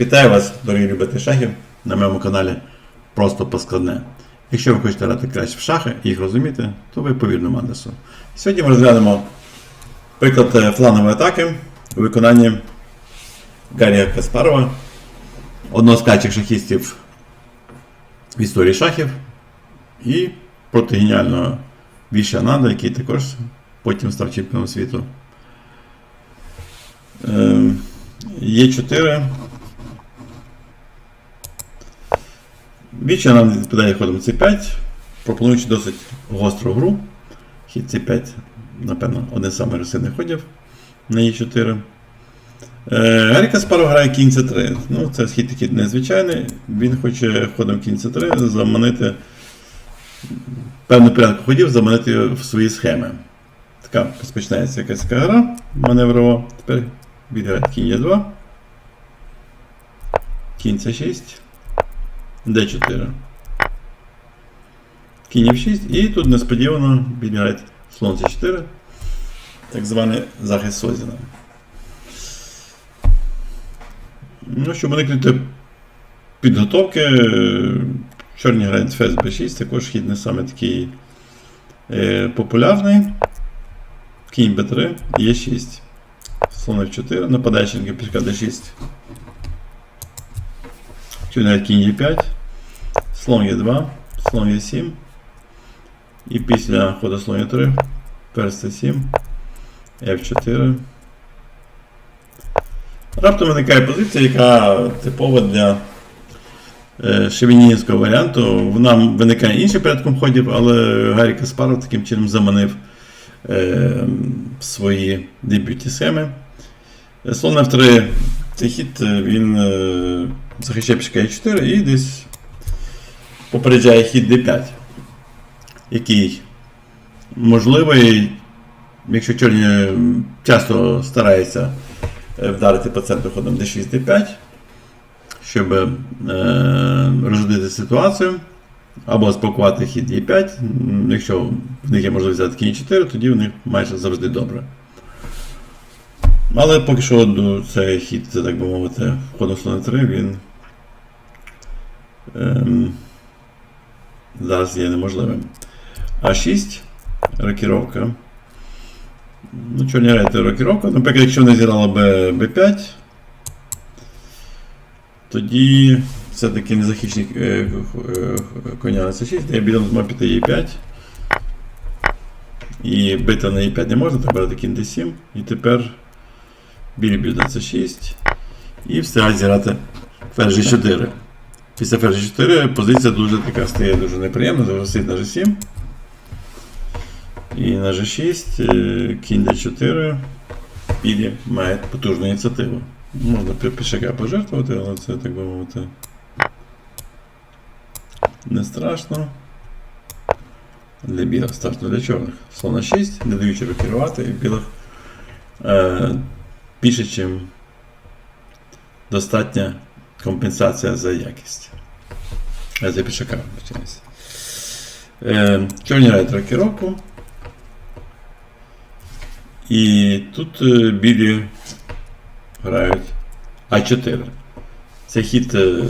Вітаю вас, дорогі любителі шахів, на моєму каналі Просто Поскладне. Якщо ви хочете грати краще в шахи і їх розуміти, то ви повірно вірному адресу. Сьогодні ми розглянемо приклад е, фланової атаки у виконанні Гарія Каспарова, одного з кращих шахістів в історії шахів і проти геніального Віша Ананда, який також потім став чемпіоном світу. Ем, Е4. Двічі нам відповідає ходом c5, пропонуючи досить гостру гру. Хід c5, напевно, один з агресивних ходів на e4. Е, Гаріка Спару грає кінь c3. Ну, Це схід такий незвичайний. Він хоче ходом кінь c3 заманити певну порядку ходів, заманити в свої схеми. Така розпочинається якась така гра маневрова. Тепер відіграє кінь e2. Кінь c6. D4. Кінь F6 і тут несподівано підіграють слон C4, так званий захист Созіна. Ну, щоб уникнути підготовки, чорні грають ферзь B6, також хід не саме такий е, популярний. Кінь B3, Е6. Слон F4, нападаючий пішка D6. Чорний кінь Е5. Слон Е2, слон Е7. І після ходу слон Е3, перс С7, F4. Раптом виникає позиція, яка типова для е, шевінінського варіанту. Вона виникає іншим порядком ходів, але Гаррі Каспаров таким чином заманив е, свої дебютні схеми. Слон F3 цей хід е, він захищає пішка Е4 і десь попереджає хід D5, який можливий, якщо чорні часто стараються е, вдарити по центру ходом D6 D5, щоб е, розрядити ситуацію, або спакувати хід E5. Якщо в них є можливість взяти кінь 4, тоді в них майже завжди добре. Але поки що цей хід, це так би мовити, ходом слона 3, він ем, зараз є неможливим. А6 рокіровка. Ну, чорні рейти рокіровка. Наприклад, якщо не зіграла Б, Б5, тоді все-таки незахищений е, е, коня на С6, де білим зможе піти Е5. І бити на Е5 не можна, брати кінь D7. І тепер білі б'ють на С6. І встигають зіграти ферзь G4. Після ферзь 4 позиція дуже така стає дуже неприємна, запросить на G7. І на G6, е, кінь D4, білі мають потужну ініціативу. Можна пі- пішака пожертвувати, але це, так би мовити, не страшно. Для білих страшно для чорних. Слона 6, не даючи рокерувати, і білих е, більше, ніж достатня компенсація за якість. А за пішака, вибачаюся. Е, чорні грають рокіровку. І тут е, білі грають А4. Це хід е,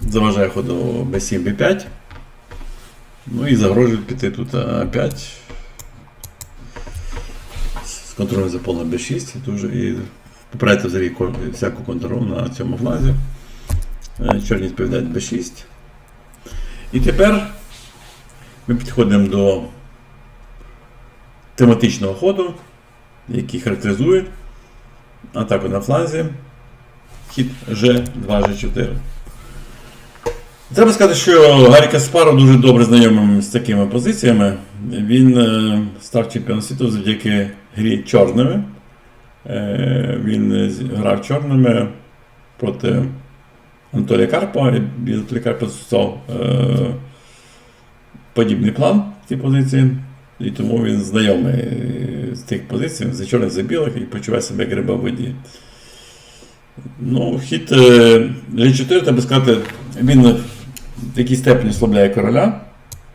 заважає ходу B7, B5. Ну і загрожують піти тут А5. З контролем за полем B6. Дуже, і попередити взагалі всяку контролю на цьому флазі. Е, Чорні відповідають B6. І тепер ми підходимо до тематичного ходу, який характеризує атаку на фланзі. Хід G2, G4. Треба сказати, що Гаррі Каспаров дуже добре знайомий з такими позиціями. Він е, став чемпіоном світу завдяки грі чорними. Е, він грав чорними проти Анатолія Карпа. І Анатолій Карпа застосував е, подібний план в цій позиції. І тому він знайомий е, з тих позицій, за чорних, за білих і почуває себе як риба в воді. Ну, хід е, G4, треба сказати, він в якійсь степені слабляє короля,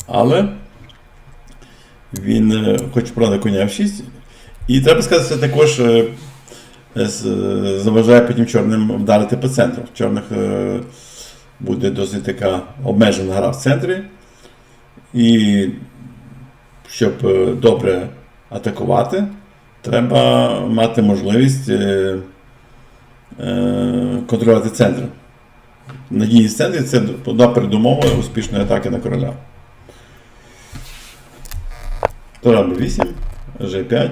але він хоче продати коня F6. І треба сказати, це також е, е, з- заважає потім чорним вдарити по центру. В чорних е, буде досить така обмежена гра в центрі. І щоб е, добре атакувати, треба мати можливість е, е, контролювати центр. Надійність центрі це одна передумова успішної атаки на короля. Тура Б8, G5,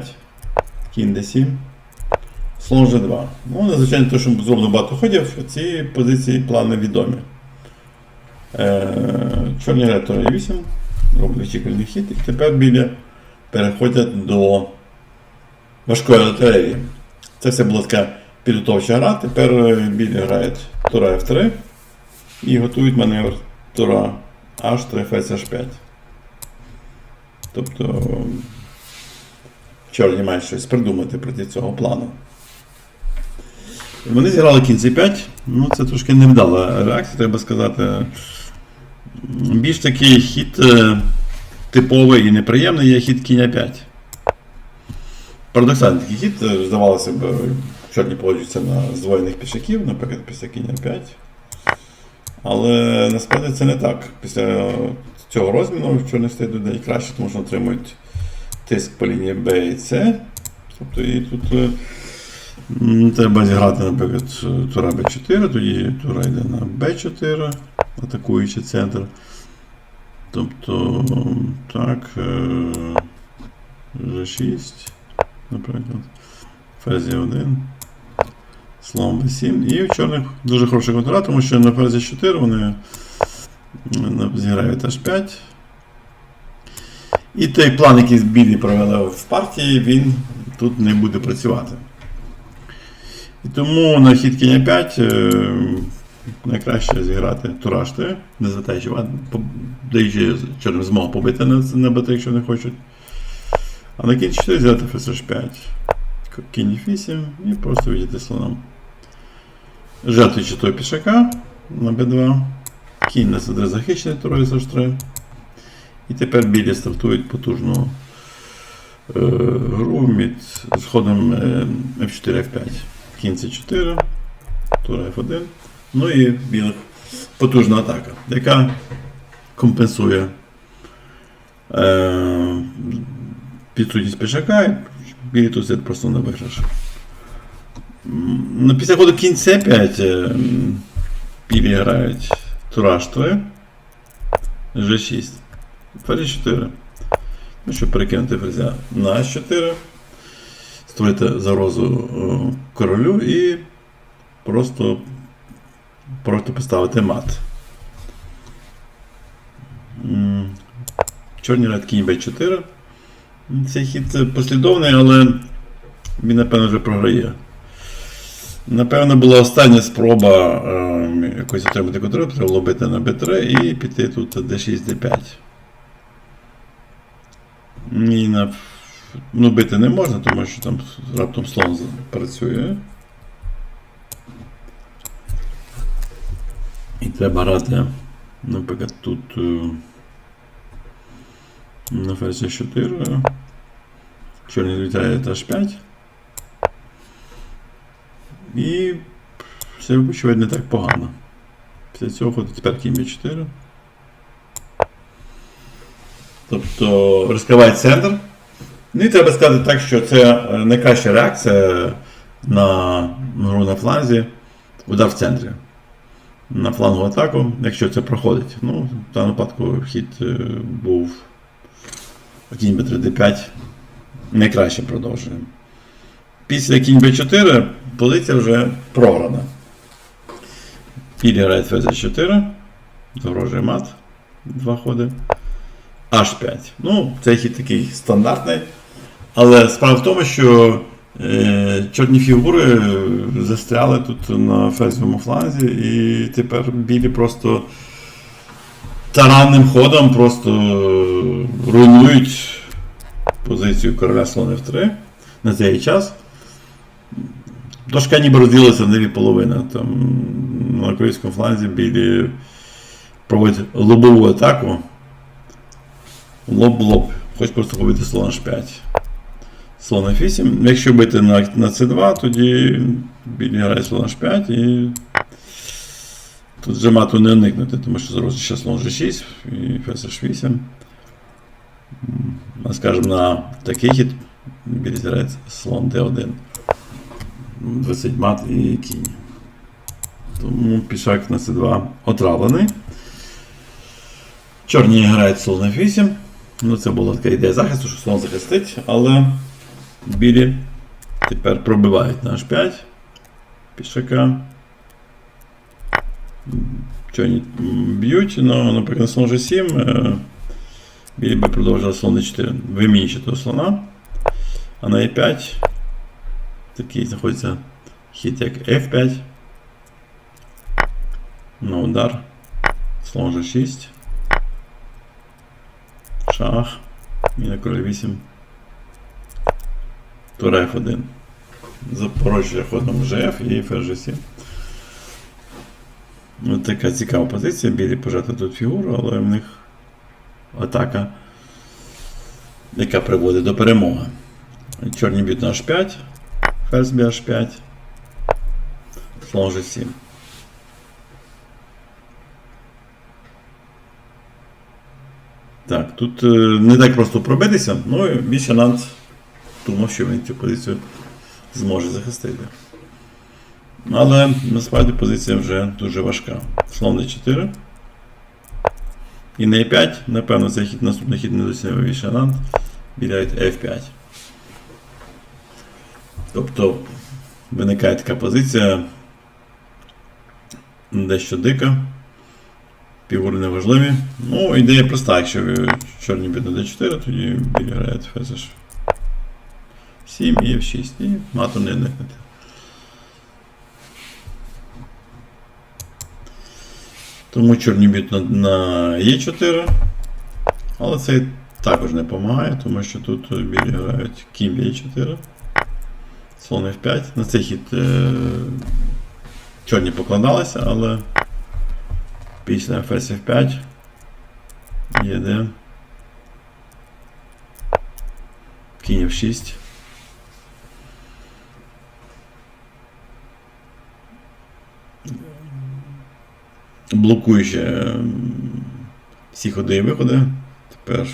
D7, слон G2. Ну, надзвичайно те, що зроблено багато ходів, ці позиції плани відомі. Е, чорні грають Тура E8, роблять очікуваний хід, і тепер білі переходять до важкої артилерії. Це все була така підготовча гра. Тепер е, білі грають Тура F3 і готують маневр Тура H3 Ферзь H5. Тобто чорні мають щось придумати проти цього плану. Вони зіграли кінь C5. Ну, це трошки невдала реакція, треба сказати. Більш такий хід е, типовий і неприємний є хід кінь 5. Парадоксальний такий хід, е, здавалося б, чорні погоджуються на здвоєних пішаків, наприклад, після кінь 5. Але насправді це не так. Після цього розміну чорні стають людей краще, тому що отримують тиск по лінії Б і С. Тобто і тут е, треба зіграти, наприклад, тура Б4, тоді тура йде на Б4, атакуючи центр. Тобто, так, е, G6, наприклад, ферзі 1, слон B7. І в чорних дуже хороший контра, тому що на ферзі 4 вони зіграють H5. І той план, який білі провели в партії, він тут не буде працювати. І тому на хід кінь 5 е, найкраще зіграти тураж 3, не звертаючи даючи чорним змогу побити на, на БТ, якщо не хочуть. А на кінь 4 взяти ферзь 5. Кінь 8 і просто відійти слоном. Жертвуючи того пішака на Б2. Кінь на С3 захищений, турою H3. І тепер білі стартують потужну е, гру від з ходом е, F4 F5. Кінь C4, тура F1. Ну і білих потужна атака, яка компенсує е, підсутність пішака, і білі тут просто на виграш. Ну, після ходу кінь C5 е, білі грають тура H3, G6. Ферзь 4. Ну, щоб перекинути ферзя на H4, створити загрозу е, королю і просто, просто поставити мат. Чорний ряд кінь b4. Цей хід послідовний, але він, напевно, вже програє. Напевно, була остання спроба е, якось отримати контроль, треба було бити на b3 і піти тут d6, d5. Ні, на... Ну, бити не можна, тому що там раптом слон працює. І треба грати, наприклад, тут е, на ферзі 4. Чорний літає h5. І все вичуває не так погано. Після цього ходить тепер кінь b4. Тобто розкриває центр. Ну і треба сказати так, що це е, найкраща реакція на гру на фланзі, удар в центрі. На флангову атаку, якщо це проходить. Ну, в даному випадку хід е, був кінь b3 d5. Найкраще продовжує. Після кінь b4 позиція вже програна. Білі грає ферзь 4, загрожує мат. Два ходи. H5. Ну, цей хід такий стандартний. Але справа в тому, що е, чорні фігури застряли тут на ферзовому фланзі, і тепер білі просто таранним ходом просто руйнують позицію короля слон F3 на цей час. Дошка ніби розділилася на дві половини. Там на корейському фланзі білі проводять лобову атаку. Лоб-лоб. Хоч просто побити слон H5. слон F8. Якщо бити на, на C2, тоді грає слон H5 і тут вже мату не уникнути, тому що зараз ще слон G6 і H8. М, А скажімо, на такий хід білі грає слон D1. Висить мат і кінь. Тому пішак на C2 отравлений. Чорні грають слон F8. Ну, це була така ідея захисту, що слон захистить, але білі тепер пробивають на H5 пішака. Чорні б'ють, але, наприклад, слон G7. е, Білі би продовжили слон D4 вимінчити слона. А на E5 такий знаходиться хід як F5. На удар. Слон G6. Шах. І на король 8. Тура F1. Запорожжя ходом GF і ферзь G7. Ось така цікава позиція. Білі пожати тут фігуру, але в них атака, яка приводить до перемоги. Чорні б'ють на H5, ферзь б'є H5, слон G7. Так, тут е, не так просто пробитися, ну і більше Нант думав, що він цю позицію зможе захистити. Але насправді позиція вже дуже важка. Слон d4. І на e5, напевно, цей хід наступний хід не доцінив Вішанант. Біляють f5. Тобто виникає така позиція дещо дика. Фігури неважливі. Ну, ідея проста, якщо ви чорні б'ють на d4, тоді білі грають ферзь 7 і f6. І мату не уникнути. Тому чорні б'ють на, на Е4. Але це також не допомагає, тому що тут білі грають кінь Е4. Слон F5. На цей хід е, чорні покладалися, але після ферзь F5 є Кінь F6. блокуючи ем, всі ходи і виходи. Тепер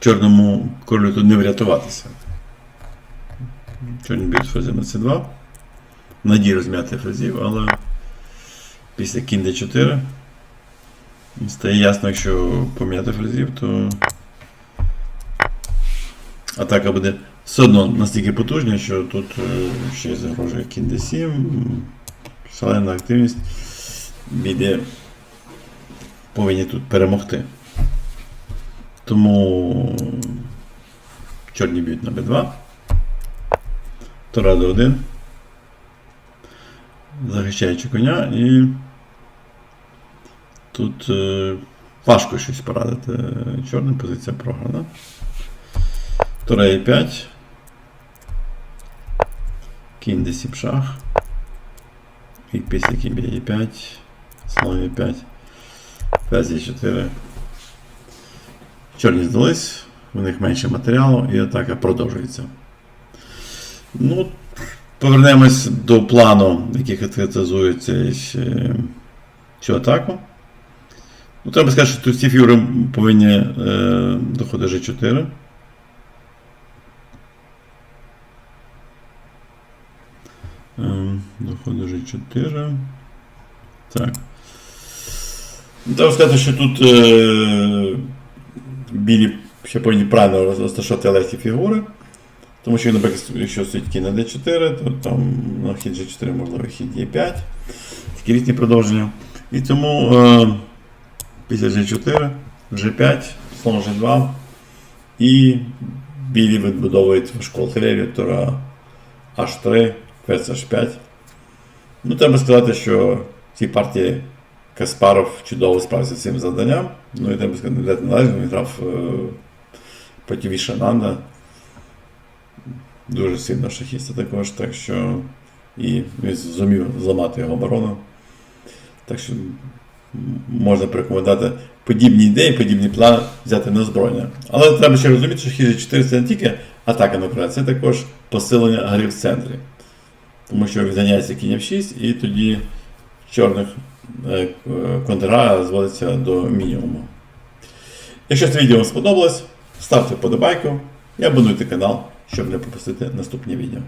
чорному королю тут не врятуватися. Чорні б'ють ферзі на c2. Надій розм'яти ферзів, але після кінь d4 стає ясно, якщо пом'яти ферзів, то атака буде все одно настільки потужна, що тут е, ще загрожує кінь d7 шалена активність. Білі повинні тут перемогти. Тому чорні б'ють на b2. Тура d1. Захищаючи коня і тут е, важко щось порадити. Чорна позиція програна. Тура e5. Кінь d7 шах. І після кінь б'є 5 слон 5 ферзь Е4. Чорні здались, у них менше матеріалу і атака продовжується. Ну, Повернемось до плану, який характеризується цю атаку. Ну, Треба сказати, що ці фігури повинні е, доходити G4. Ем, Доходить G4. Так. Ну, Треба сказати, що тут е, білі ще повинні правильно розташувати легкі фігури. Тому що, наприклад, якщо стоїть на D4, то там на хід G4 можливо хід Е5. Такі різні продовження. І тому е, після G4, G5, слон G2 і білі відбудовують важку артилерію, Тура H3, ферзь H5. Ну, треба сказати, що в цій партії Каспаров чудово справився з цим завданням. Ну і треба сказати, належно, він грав е, проти Вішананда. Дуже сильно шахіста також, так що і він зумів зламати його оборону. Так що можна порекомендувати подібні ідеї, подібні плани взяти на озброєння. Але треба ще розуміти, що хижі 4 це не тільки атака на Україну, це також посилення гри в центрі. Тому що відганяється кінь F6 і тоді чорних е, контра зводиться до мінімуму. Якщо це відео вам сподобалось, ставте вподобайку і абонуйте канал, щоб не пропустити наступні відео.